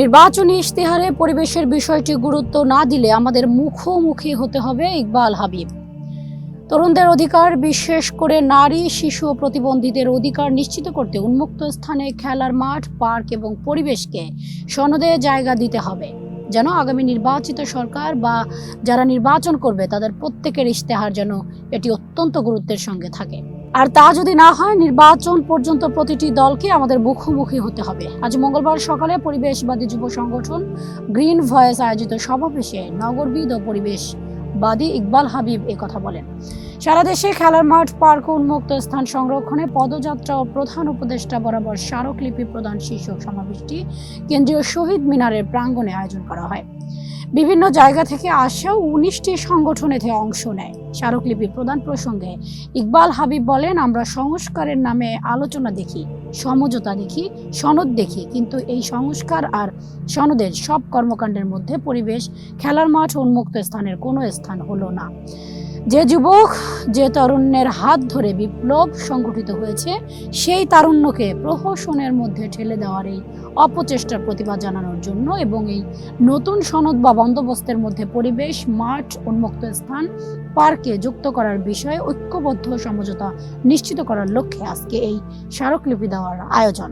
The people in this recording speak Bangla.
নির্বাচনী ইশতেহারে পরিবেশের বিষয়টি গুরুত্ব না দিলে আমাদের মুখোমুখি হতে হবে ইকবাল হাবিব। তরুণদের অধিকার, বিশেষ করে নারী, শিশু ও প্রতিবন্ধীদের অধিকার নিশ্চিত করতে উন্মুক্ত স্থানে খেলার মাঠ, পার্ক এবং পরিবেশকে সনদে জায়গা দিতে হবে, যেন আগামী নির্বাচিত সরকার বা যারা নির্বাচন করবে তাদের প্রত্যেকের ইশতেহার যেন এটি অত্যন্ত গুরুত্বের সঙ্গে থাকে। আর তা যদি না হয়, নির্বাচন পর্যন্ত প্রতিটি দলকে আমাদের মুখোমুখি হতে হবে। আজ মঙ্গলবার সকালে পরিবেশবাদী যুব সংগঠন গ্রিন ভয়েস আয়োজিত সমাবেশে নগরবিদ ও পরিবেশবাদী ইকবাল হাবিব কথা বলেন। সারা দেশে খেলার মাঠ, পার্ক উন্মুক্ত স্থান সংরক্ষণে পদযাত্রা ও প্রধান উপদেষ্টা বরাবর স্মারকলিপি প্রদান শীর্ষক সমাবেশটি কেন্দ্রীয় শহীদ মিনারের প্রাঙ্গণে আয়োজন করা হয়। বিভিন্ন জায়গা থেকে আসা উনিশটি সংগঠন এতে অংশ নেয়। স্মারকলিপি প্রদান প্রসঙ্গে ইকবাল হাবিব বলেন, আমরা সংস্কারের নামে আলোচনা দেখি, সমঝোতা দেখি, সনদ দেখি, কিন্তু এই সংস্কার আর সনদের সব কর্মকাণ্ডের মধ্যে পরিবেশ, খেলার মাঠ উন্মুক্ত স্থানের কোনো স্থান হলো না। যে যুবক, যে তরুণের হাত ধরে বিপ্লব সংগঠিত হয়েছে, সেই তারুণ্যকে প্রহসনের মধ্যে ঠেলে দেওয়ার এই অপচেষ্টার প্রতিবাদ জানানোর জন্য এবং এই নতুন সনদ বা বন্দোবস্তের মধ্যে পরিবেশ, মাঠ, উন্মুক্ত স্থান, পার্কে যুক্ত করার বিষয়ে ঐক্যবদ্ধ সমঝোতা নিশ্চিত করার লক্ষ্যে আজকে এই স্মারকলিপি দেওয়ার আয়োজন।